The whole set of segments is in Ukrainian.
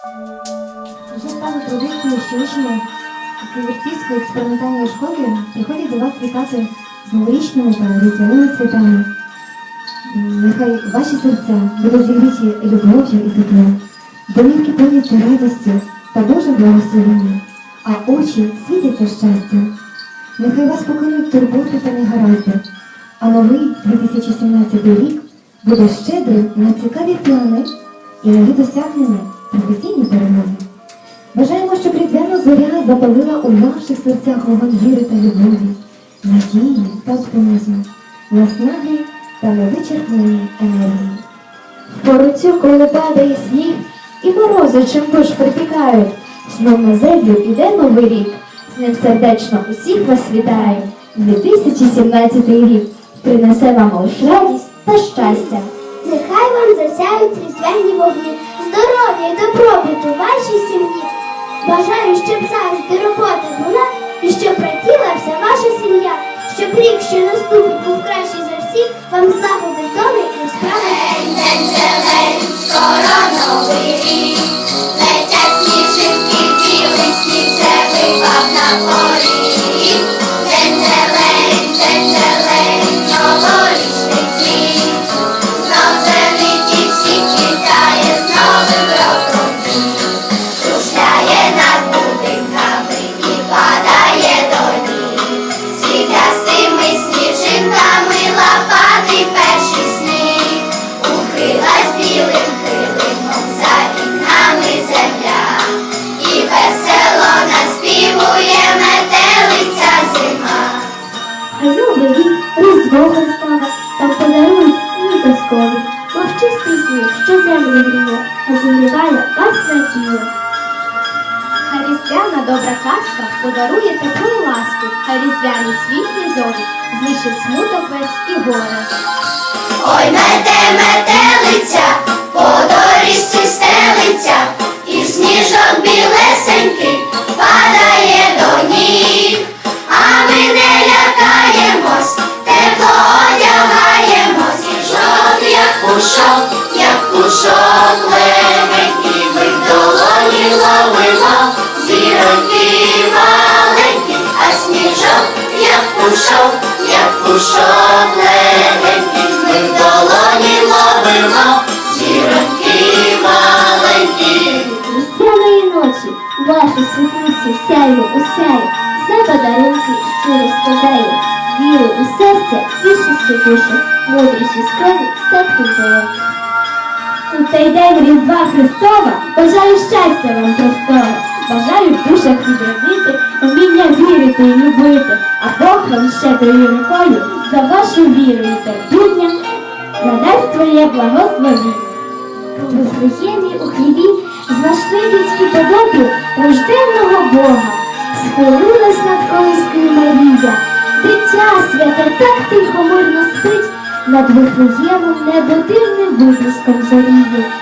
Вже стало традицією, що учні Київцівської експериментальної школи приходять до вас вітати з новорічними та різдвяними святами. Нехай ваші серця будуть зігріті любов'ю і теплом, домівки повняться радістю та Божим благословенням, а очі світяться щастям. Нехай вас покинуть турботи та негаразди, а новий 2017 рік буде щедрим на цікаві плани і нові досягнення професійні перемоги. Бажаємо, щоб різдвяна зоря запалила у наших серцях вогонь віри та любові, надії та оптимізму, наснаги та невичерпної енергії. В пору цю, коли падає сніг, і морози чимдуж припікають, знов на землю іде новий рік. З ним сердечно усіх вас вітаю. 2017 рік принесе вам лише радість та щастя. Нехай вам засяють різдвяні вогні, здоров'я і добробуту вашій сім'ї. Бажаю, щоб завжди робота була і щоб раділа вся ваша сім'я, щоб рік, що наступить, був кращий за всіх, вам злагоди доми і справи. Чистий сніг, що землю гріє, а зігріває вас надію. Хай різдвяна добра казка подарує і ласку, хай різдвяні світлі зорі знищить смуток весь і горе. Ой, мете метелиця, по доріжці стелиться, і сніжок білесенький пушок, як пушок легенький, ми в долоні ловимо, зіроньки маленькі. Різдвяної ночі ваші світлиці сяйво усяє, все подарунки щиро складає, віру у серця, більшістю душу, мудріші скроні, статки золоті. У цей день Різдва Христова. Бажаю щастя вам простого, бажаю в душах відродити, вміння вірити і любити, а Бог вам щедрою рукою за вашу віру і терпіння надасть своє благословіння. Вифлеємі у хліві знайшли людські подобі рожденного Бога. Схилилась над колискою Марія, дитя святе так тихо мирно спить, над Вифлеємом небо дивним виблиском зоріє.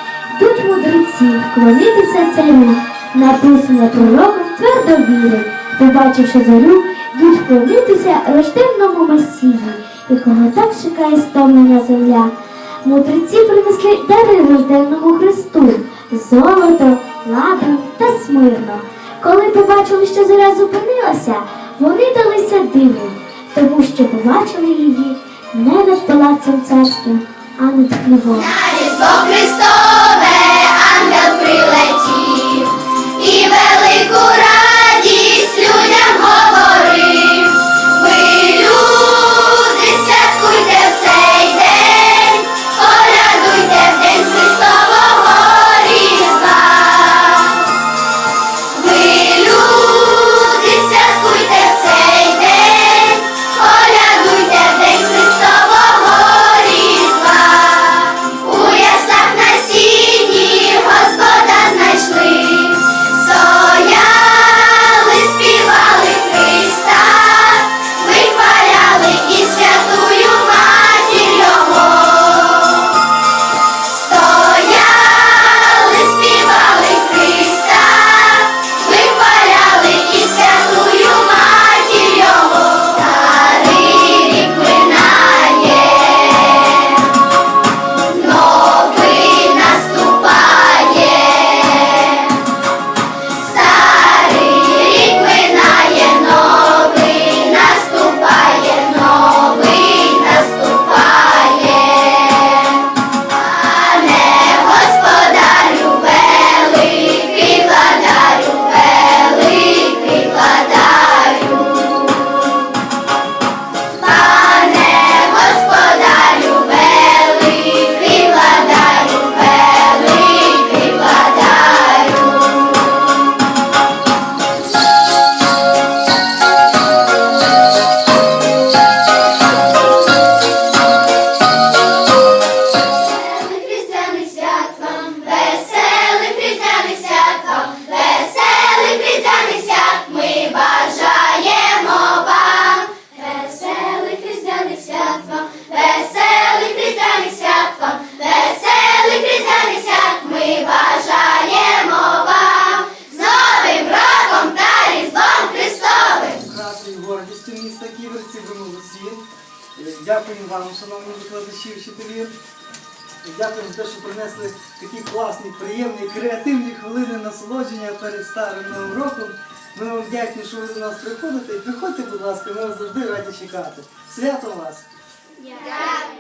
Тут мудреці вклонитися царю, написано пророком твердо вірить, побачивши зорю, йдуть вклонитися рожденному Месії, якого так чекає стомлена земля. Мудреці принесли дари рожденному Христу золото, ладан та смирно. Коли побачили, що зоря зупинилася, вони далися диву, тому що побачили її не над палацем царським, а над. Христове Дякуємо вам, шановні викладачі, вчителі. Дякую за те, що принесли такі класні, приємні, креативні хвилини насолодження перед старим новим роком. Ми вам вдячні, що ви до нас приходите. Приходьте, будь ласка, ми вас завжди раді чекати. Свято вас! Дякую.